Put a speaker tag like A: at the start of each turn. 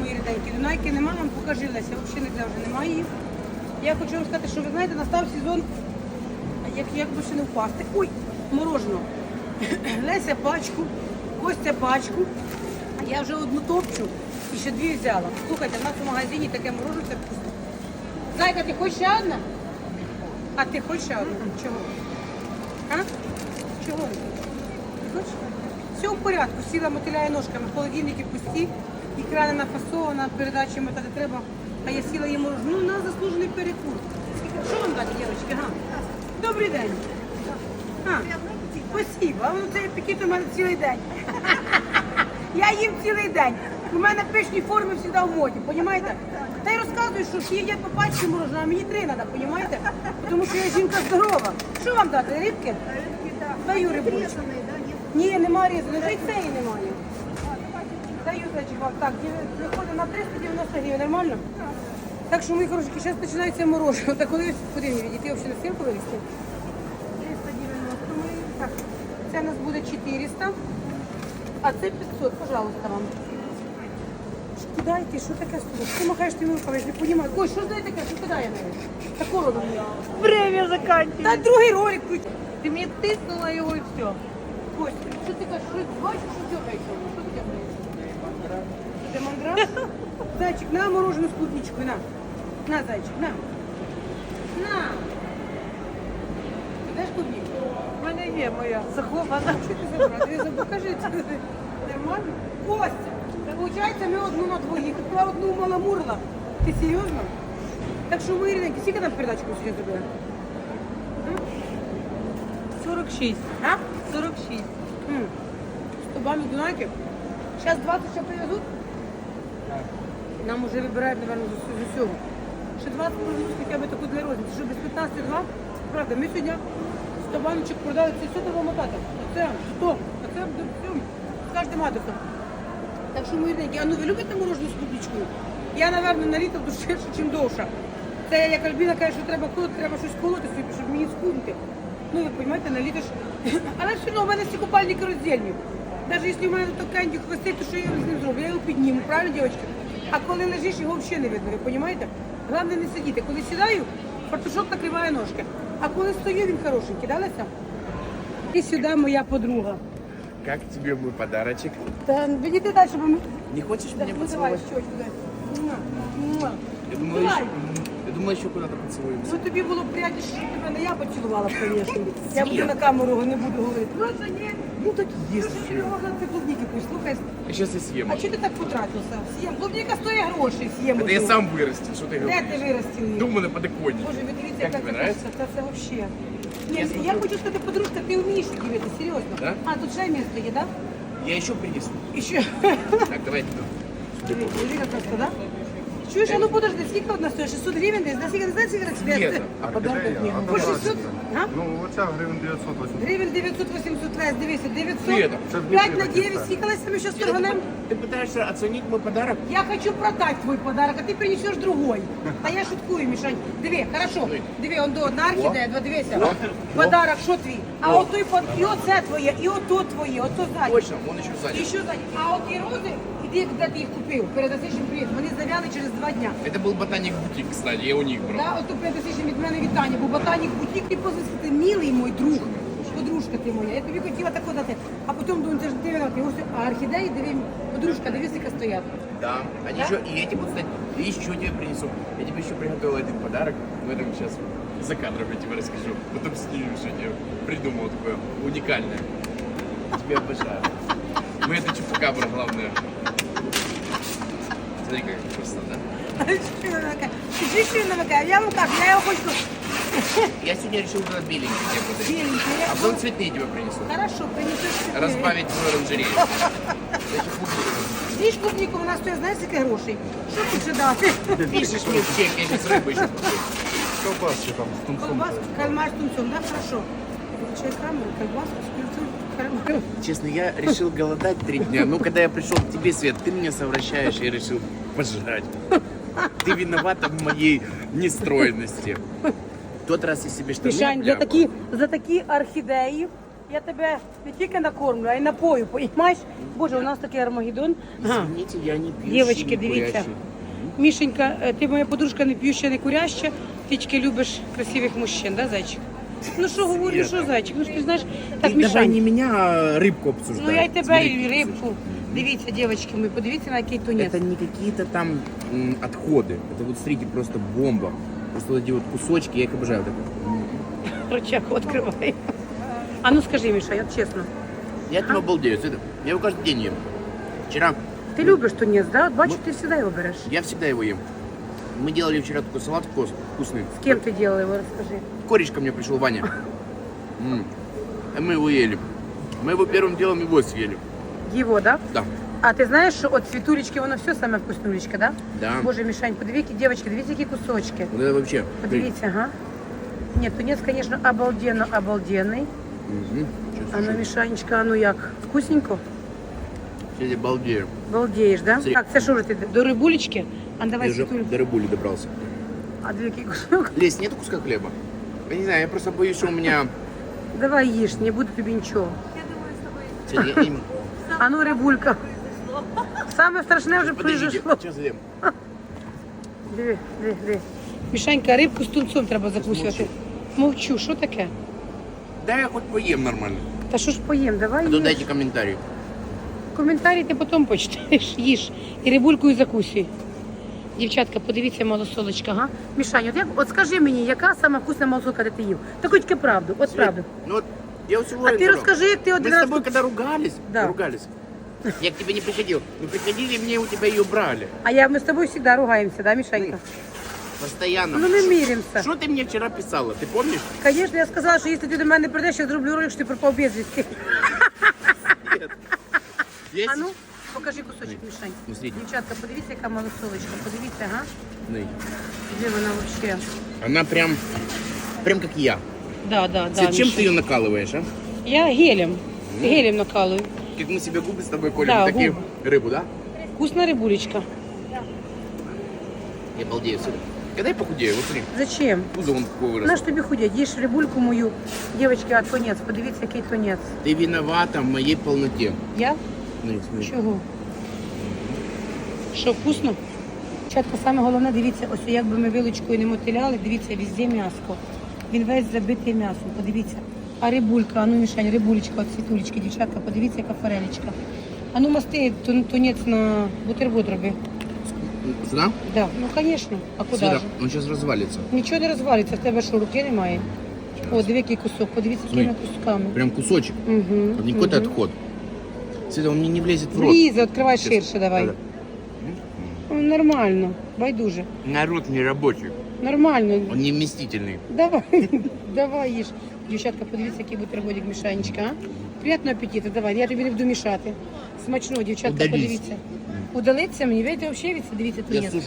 A: мої ріденькі. Дунайки нема, нам покажи Леся, взагалі ніде вже немає її. Я хочу вам сказати, що ви знаєте, настав сезон, як, як би ще не впасти. Ой, мороженого. Леся пачку, Костя пачку, а я вже одну топчу і ще дві взяла. Слухайте, в нас у магазині таке мороженое це вкусно. Зайка, ти хочеш ще одне? А ти хочеш ще одне? Чого? А? Чого? Ти хочеш? Все в порядку, сіла мотиляє ножками, холодильники пусті, ікра не нафасована, передачі мотати треба. А я сіла їм. Ну, у нас заслужений перекур. Що вам дати, дівчатки? Добрий день. А, спасибо. А воно цей апетит у мене цілий день. Я їм цілий день. У мене пишні форми завжди в моді, розумієте? Та й розказую, що ж їдять по пачці мороженого, а мені три треба, розумієте? Тому що я жінка здорова. Що вам дати? Рибки? Даю рибулечку. Ні, нема різаної, вже й цієї немає. Даю вам. Так, виходить на 390 гривень, нормально? Так що, мої хороші, зараз починається мороженое. Так коли куди мені відійти, взагалі на стінку вивезти? 390 ми. Так, це у нас буде 400, а це 500, пожалуйста, вам. Кидайте, що таке стоїть? Ти махаєш тими руками, я не розумію. Ой, що ж таке, що кидає мене? Таку роду.
B: Время заканчивается.
A: Та другий ролик круть.
B: Ты мне тыснула его и все.
A: Костя, що ти кажеш, що бачиш, що дергаєш? Що ти Мандраж? Зайчик, на морожену з клубничкою, на. На, зайчик, на. На. Ти Даш клубнику?
B: У меня є моя захована.
A: Що ти забрала? Я забув, кажи, це нормально? Костя, виходить, ми одну на двоїх. Я одну маламурила. Ти серйозно? Так що ми, Іриненьки, скільки нам передачку сьогодні зробили?
B: 46.
A: А?
B: 46.
A: М. З тобами Дунайки. Зараз 20 ще привезуть? Нам вже вибирають, мабуть, з усього. Ще 20 привезуть хоча б таку для розміру. Що без 15 2? Правда, ми сьогодні 100 баночок продали, це все треба мотати. Оце 100, а це буде все з кожним адресом. Так що, мої рідненькі, а ну ви любите морожену з клубничкою? Я, напевно, на літо душевше, ніж довше. Це як Альбіна каже, що треба колоти, треба щось колоти собі, щоб мені скунути. Ну, ви розумієте, на літо ж. Але все одно у мене всі купальники роздільні. Навіть якщо у мене тут кенді хвостить, то що я його з ним зроблю? Я його підніму, правильно, дівчатки? А коли лежиш, його взагалі не видно, ви розумієте? Головне не сидіти. Коли сідаю, фартушок накриває ножки. А коли стою, він хорошенький, да, Леся? І сюди моя подруга.
C: Как тебе мой подарочек?
A: Та відійди далі, бо ми...
C: Не хочешь
A: Да,
C: меня
A: ну
C: поцеловать?
A: муа.
C: Я думаю,
A: Давай.
C: еще, я думаю, еще куда-то поцелуемся.
A: Ну тобі було б приятніше, щоб тебе не я поцілувала, звісно. Я буду на камеру не буду говорити. Це ні.
C: Ну так
A: Ну
C: есть.
A: що ти не могла ти клубніки пусть, слухай.
C: Сейчас я съем.
A: А чого ти так потратився? С'єм. Клубніка стоїть грошей, с'єм.
C: Это я
A: одну.
C: сам вырастил, что ты
A: Де
C: говоришь?
A: ти виростив її?
C: Дома на подоконнике.
A: Боже, ви дивіться,
C: Як
A: яка
C: тобі
A: це
C: нравиться?
A: краса, це взагалі. Ні,
C: Я
A: я,
C: смотрю.
A: хочу сказати, подружка, ти вмієш дивитися, серйозно.
C: Да?
A: А, тут ще місто є, так?
C: Я еще принесу.
A: І ще.
C: Так, давайте.
A: Дивіться, дивіться просто, так? Чуєш, а ну подожди, скільки одна стоїть? 600 гривень десь? Да, скільки, не знаєш, скільки це
C: Нет, а подарок нет.
A: По 600? А?
D: Ну, оця гривень 980.
A: Гривень 900-800 лес, дивися, 900.
C: Света,
D: це
A: 5 на
D: більше
A: 9,
D: таке.
A: скільки леся ми зараз
C: Ты,
A: торганем?
C: ты пытаешься оценить мой подарок?
A: Я хочу продать твой подарок, а ты принесешь другой. А я шуткую, Мишань. Диви, хорошо. Диви, он до одна орхідея, два дивися. Подарок, що твій? А от той под... і оце твоє, і ото твоє, ото ззаді.
C: Точно, он еще
A: І
C: сзади.
A: що ззаді? А от і рози, іди, де ти їх купив, передаси ще привіт. Вони завяли через два дня.
C: Это был ботаник бутик, кстати, я у них брал.
A: Да, ото передаси ще від мене вітання, бо ботанік бутік ти позиції, ти милий мой друг. Подружка ти моя, я тобі хотіла тако дати, а потім думаю, це ж ти винуватий. Ось, А орхідеї, диви, подружка, дивись, яка стоять.
C: Да, они
A: Да?
C: еще, и эти будут стать, и еще тебе принесу. Я тебе еще приготовил один подарок, но это сейчас за кадром я тебе расскажу. Потом снимешь, что я придумал такое уникальное. Тебе обожаю. Мы это чупакабра, главное. Смотри, как вкусно, да?
A: Що вона така? Ти що вона така? Я вам кажу, я його хочу.
C: Я сегодня решил туда беленький тебе подарить.
A: Беленький, я
C: А потом цветные тебе принесу.
A: Хорошо, принесеш. собі.
C: Разбавить твою оранжерею.
A: З'їж клубніку, вона стоїть, знаєш, скільки грошей? Що тут ще дати?
C: Пишешь мне в чек, я сейчас рыбу еще куплю.
D: Колбаски там з тунцом.
A: Колбаску, кальмар з тунцом, да, хорошо. Чай камеру, колбаску з тунцом, кальмар.
C: Честно, я решил голодать три дня. Ну, когда я пришел к тебе, Свет, ты меня совращаешь, и решил пожрать. Ты виновата в моей нестройности. В тот раз я себе штаны
A: Мішань, за
C: обляпал.
A: такі, за такі орхідеї Я тебе не тільки накормлю, а й напою, понімаєш? Боже, у нас такий армагеддон. Ага.
C: Извините, я не пью.
A: Дівчатки, дивіться. Мішенька, е, ти моя подружка не п'юща, не куряща, ти тільки любиш красивих мужчин, да, зайчик? Ну що говорю, що зайчик? Ну ж ти знаєш, так
C: Ты давай не
A: Мішань.
C: меня, а рыбку обсуждай.
A: Ну я й тебе,
C: Смотри,
A: і рибку. Дивіться, дівчатки, ми подивіться на який тунець.
C: Это не какие-то там м, отходы. Это вот, смотрите, просто бомба. Просто вот эти вот кусочки, я их обожаю. Вот так. М.
A: Рочак відкриває. А ну скажи, Міша, я чесно.
C: Я от него обалдею. Это, я его каждый день ем. Вчера,
A: Ти любиш тунець, да? От Бачу, ти завжди його береш.
C: я всегда его ем. Мы делали вчера такой салат вкус, вкусный.
A: З ким ти робила його, розкажи.
C: Кореш ко мне пришел, Ваня. М. И мы его ели. Мы его первым делом его съели.
A: Його, да?
C: Да.
A: А ти знаєш, що от світулечки, воно все саме вкуснулечка, да?
C: Да.
A: Боже, Мішань, подивіться, дівчатки, дивіться, які кусочки.
C: Вот это вообще.
A: Подивіться, ага. Ні, тунець, звісно, обалденно обалденний.
C: Угу.
A: А ну, Мішанечка, а ну як? Вкусненько?
C: Сейчас я балдею.
A: Балдеєш, да?
C: Смотри.
A: Так, це що ж ти, до рибулечки? А давай
C: Я уже
A: світуль.
C: до рыбули добрался.
A: А дві який кусок?
C: Лесь, нет куска хлеба? Я не знаю, я просто боюсь, что у меня...
A: Давай їж, не буде тобі нічого.
C: Сегодня я не-
A: А ну, рибулька. Саме страшне вже
C: Подождите,
A: прийшло.
C: сейчас зайдем.
A: Диви, диви, диви. Мішанька, рибку з тунцом треба закусувати. Мовчу, що таке?
C: Да я хоть поем нормально.
A: Та що ж поїм, давай
C: А то
A: їж.
C: дайте комментарий.
A: Коментарі ти потім почитаєш, їж. І рибулькою закусуй. Дівчатка, подивіться малосолочка, га? Мішань, от, як, от скажи мені, яка сама вкусна малосолка, де ти їв? Та хоч тільки правду, от правду.
C: Ну вот, я вот сегодня
A: А ти
C: говорю,
A: розкажи, як ти
C: Мы
A: один
C: с
A: раз...
C: тобой когда ругались,
A: Да.
C: ругались, я к тебе не приходил. Мы приходили, мне у тебя ее брали.
A: А я, ми з тобою завжди ругаємося, да, Мішанька?
C: Постоянно.
A: Ну, не міримося.
C: Что ты мне вчера писала, ты помнишь?
A: Звісно, я сказала, що якщо ти до мене прийдеш, я зроблю ролик, що ти пропав безвісти.
C: Есть?
A: А ну, покажи кусочок, Мішань.
C: Ну, смотрите.
A: Дівчатка, подивіться, яка малосолочка, подивіться, га?
C: Ну,
A: Де вона взагалі?
C: Она прям, прям как я.
A: Да, да, да.
C: Зачем
A: Мішань.
C: ты ее накалываешь, а?
A: Я гелем. Гелем накалую.
C: Как мы себе губы с тобой колем,
A: Да,
C: такие
A: губы.
C: рыбу, да?
A: Вкусна рибулечка.
C: Я балдею. смотри. Когда я похудею, вот смотри,
A: Зачем?
C: пузо вон какое выросло.
A: На ж тобі худять? Їж рибульку мою. Дівчатки, а тонець, подивіться, який тонець.
C: Ты виновата в моей полноте.
A: Я? Чого? Що, вкусно? Дівчатка, саме головне, дивіться, ось як би ми вилочкою не мотиляли, дивіться, везде м'яско. Він весь забитий м'ясом, подивіться. А рибулька, а ну мішань, рибулечка, от світулечки, дівчатка, подивіться, яка форелечка. А ну масти тунець на бутерброд роби.
C: Сюда?
A: Да, ну звісно, а куди
C: Сюда.
A: ж?
C: Он сейчас развалится.
A: Нічого не розвалиться, в тебе що, руки немає? О, диви, який кусок, подивіться, якими
C: Смотри.
A: кусками.
C: Прям кусочек.
A: Угу.
C: Не какой-то отход. Смотри, он мне не влезет в рот.
A: Влізе, відкривай
C: Сейчас.
A: ширше давай.
C: Да,
A: Ну, Нормально, байдуже.
C: да. Народ не рабочий.
A: Нормально.
C: Он не вместительный.
A: Давай, давай їж. Дівчатка, подивіться, який бутербродик мішанечка. а? Приятного апетиту, давай, я тобі не буду мішати. Смачного, дівчатка,
C: Удались.
A: подивіться. Удалиться мені, ви взагалі дивіться,
C: Я
A: тунець.
C: сушу